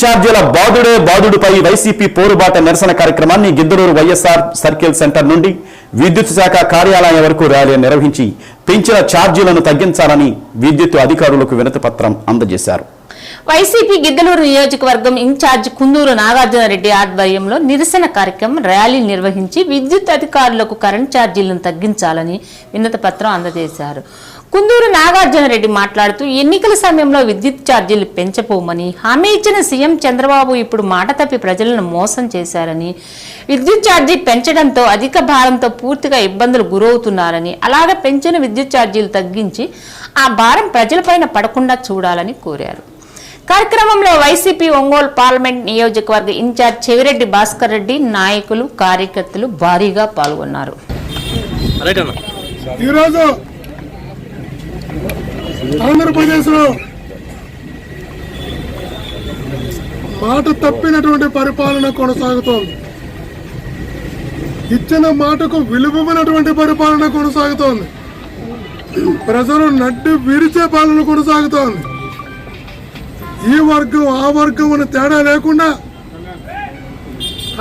ఛార్జీల బాధుడే బాదుడుపై వైసీపీ పోరుబాట నిరసన కార్యక్రమాన్ని గిద్దలూరు వైఎస్ఆర్ సర్కిల్ సెంటర్ నుండి విద్యుత్ శాఖ కార్యాలయం వరకు ర్యాలీ నిర్వహించి పెంచిన ఛార్జీలను తగ్గించాలని విద్యుత్ అధికారులకు వినతి పత్రం అందజేశారు. వైసీపీ గిద్దలూరు నియోజకవర్గం ఇన్ఛార్జ్ కుందూరు నాగార్జునరెడ్డి ఆధ్వర్యంలో నిరసన కార్యక్రమం ర్యాలీ నిర్వహించి విద్యుత్ అధికారులకు కరెంట్ ఛార్జీలను తగ్గించాలని వినతి పత్రం అందజేశారు. కుందూరు నాగార్జునరెడ్డి మాట్లాడుతూ ఎన్నికల సమయంలో విద్యుత్ ఛార్జీలు పెంచపోమని హామీ ఇచ్చిన సీఎం చంద్రబాబు ఇప్పుడు మాట తప్పి ప్రజలను మోసం చేశారని విద్యుత్ ఛార్జీ పెంచడంతో అధిక భారంతో పూర్తిగా ఇబ్బందులు గురవుతున్నారని అలాగే పెంచిన విద్యుత్ ఛార్జీలు తగ్గించి ఆ భారం ప్రజలపైన పడకుండా చూడాలని కోరారు. కార్యక్రమంలో వైసీపీ ఒంగోలు పార్లమెంట్ నియోజకవర్గ ఇన్ఛార్జ్ చెవిరెడ్డి భాస్కర్ రెడ్డి నాయకులు కార్యకర్తలు భారీగా పాల్గొన్నారు. ఈరోజు ఆంధ్రప్రదేశ్లో మాట తప్పినటువంటి పరిపాలన కొనసాగుతోంది. ఇచ్చిన మాటకు విలువమైనటువంటి పరిపాలన కొనసాగుతోంది. ప్రజలు నడ్డు విరిచే పాలన కొనసాగుతోంది. ఈ వర్గం ఆ వర్గం అని తేడా లేకుండా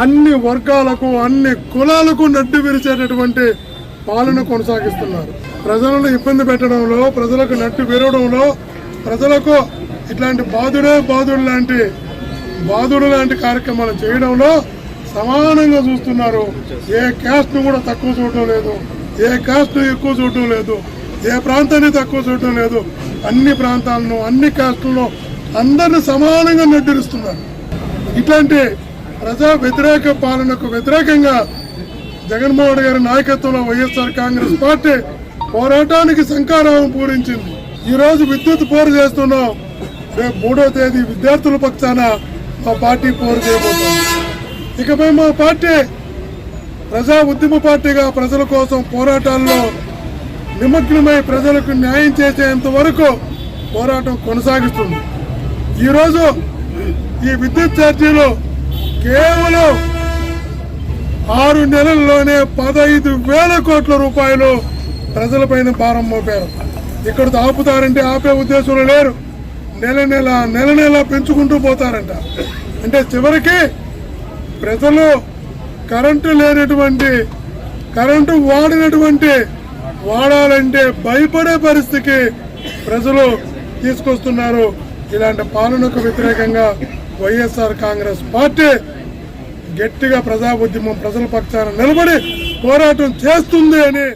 అన్ని వర్గాలకు అన్ని కులాలకు నడ్డు విరిచేటటువంటి పాలన కొనసాగిస్తున్నారు. ప్రజలను ఇబ్బంది పెట్టడంలో ప్రజలకు నట్టు విరవడంలో ప్రజలకు ఇట్లాంటి బాధుడే బాధుడు లాంటి బాధుడు లాంటి కార్యక్రమాలు చేయడంలో సమానంగా చూస్తున్నారు. ఏ క్యాస్ట్ను కూడా తక్కువ చూడటం లేదు. ఏ కాస్ట్ను ఎక్కువ చూడటం లేదు. ఏ ప్రాంతాన్ని తక్కువ చూడటం లేదు. అన్ని ప్రాంతాలను అన్ని కాస్టులను అందరిని సమానంగా నిర్ధరిస్తున్నారు. ఇట్లాంటి ప్రజా వ్యతిరేక పాలనకు వ్యతిరేకంగా జగన్మోహన్ గారి నాయకత్వంలో వైఎస్ఆర్ కాంగ్రెస్ పార్టీ పోరాటానికి శంకారావం పూరించింది. ఈ రోజు విద్యుత్ పోరు చేస్తున్నాం. రేపు మూడో తేదీ విద్యార్థుల పక్షాన మా పార్టీ పోరు చేయబోతోంది. ఇకపై మా పార్టీ ప్రజా ఉద్యమ పార్టీగా ప్రజల కోసం పోరాటాల్లో నిమగ్నమై ప్రజలకు న్యాయం చేసేంత వరకు పోరాటం కొనసాగిస్తుంది. ఈరోజు ఈ విద్యుత్ ఛార్జీలు కేవలం ఆరు నెలల్లోనే పదహైదు వేల కోట్ల రూపాయలు ప్రజలపైన భారం మోపారు. ఇక్కడ ఆపుతారంటే ఆపే ఉద్దేశంలో లేరు. నెల నెల నెల నెల పెంచుకుంటూ పోతారంట. అంటే చివరికి ప్రజలు కరెంటు లేనటువంటి కరెంటు వాడినటువంటి వాడాలంటే భయపడే పరిస్థితికి ప్రజలు తీసుకొస్తున్నారు. ఇలాంటి పాలనకు వ్యతిరేకంగా వైఎస్ఆర్ కాంగ్రెస్ పార్టీ గట్టిగా ప్రజా ఉద్యమం ప్రజల పక్షాన నిలబడి పోరాటం చేస్తుంది అని